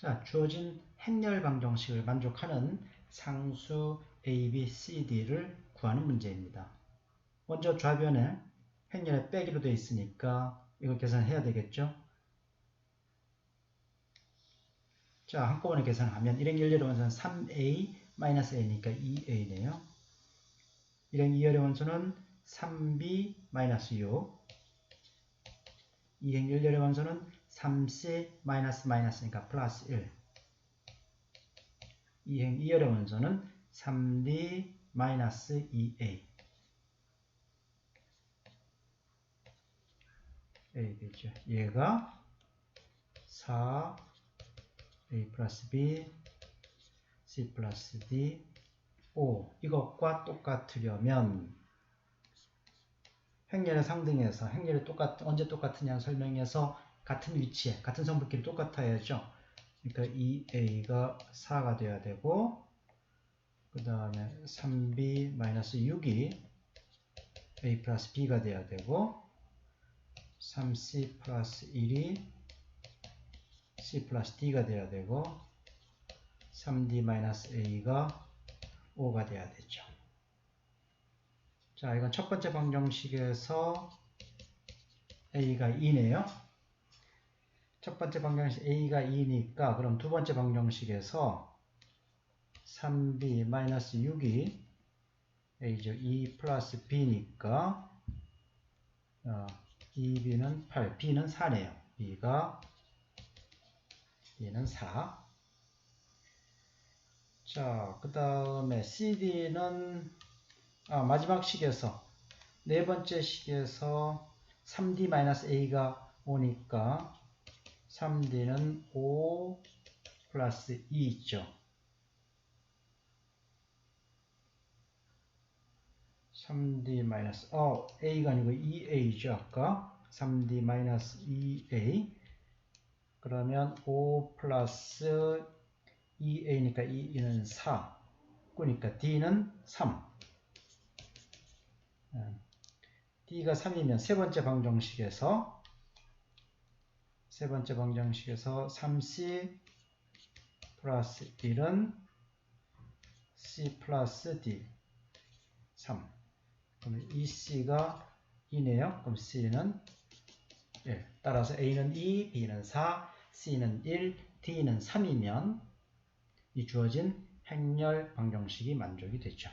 자, 주어진 행렬 방정식을 만족하는 상수 A, B, C, D를 구하는 문제입니다. 먼저 좌변에 행렬에 빼기로 되어 있으니까 이거 계산해야 되겠죠? 자, 한꺼번에 계산하면 일행 열렬의 원소는 3a-a니까 2a네요. 일행 이열의 원소는 3b-6 이행 열렬의 원소는 3c 마이너스 마이너스니까 플러스 1 이행 이열의 원소는 3d 마이너스 2a a 되죠. 얘가 4 a 플러스 b c 플러스 d 5 이것과 똑같으려면 행렬의 상등에서 행렬이 똑같 언제 똑같으냐 설명해서 같은 위치에 같은 성분끼리 똑같아야죠. 그러니까 2a가 4가 돼야 되고 그 다음에 3b-6이 a 플러스 b가 돼야 되고 3c 플러스 1이 c 플러스 d가 돼야 되고 3d-a가 5가 돼야 되죠. 자, 이건 첫 번째 방정식에서 a가 2네요. 첫 번째 방정식 a가 2니까 그럼 두 번째 방정식에서 3b-6이 a죠. 2 플러스 b니까 어, 2b는 8, b는 4네요. b가 b는 4. 자, 그 다음에 cd는 아, 마지막 식에서 네 번째 식에서 3d-a가 오니까 3d는 5 플러스 2 있죠. 3d 마이너스 어 a가 아니고 2a죠 아까. 3d 마이너스 2a 그러면 5 플러스 2a니까 2는 4 그러니까 d는 3 d가 3이면 세 번째 방정식에서 세 번째 방정식에서 3c 플러스 1은 c 플러스 d 3 그러면 2c가 2네요. 그럼 c는 1 따라서 a는 2, b는 4, c는 1, d는 3이면 이 주어진 행렬 방정식이 만족이 되죠.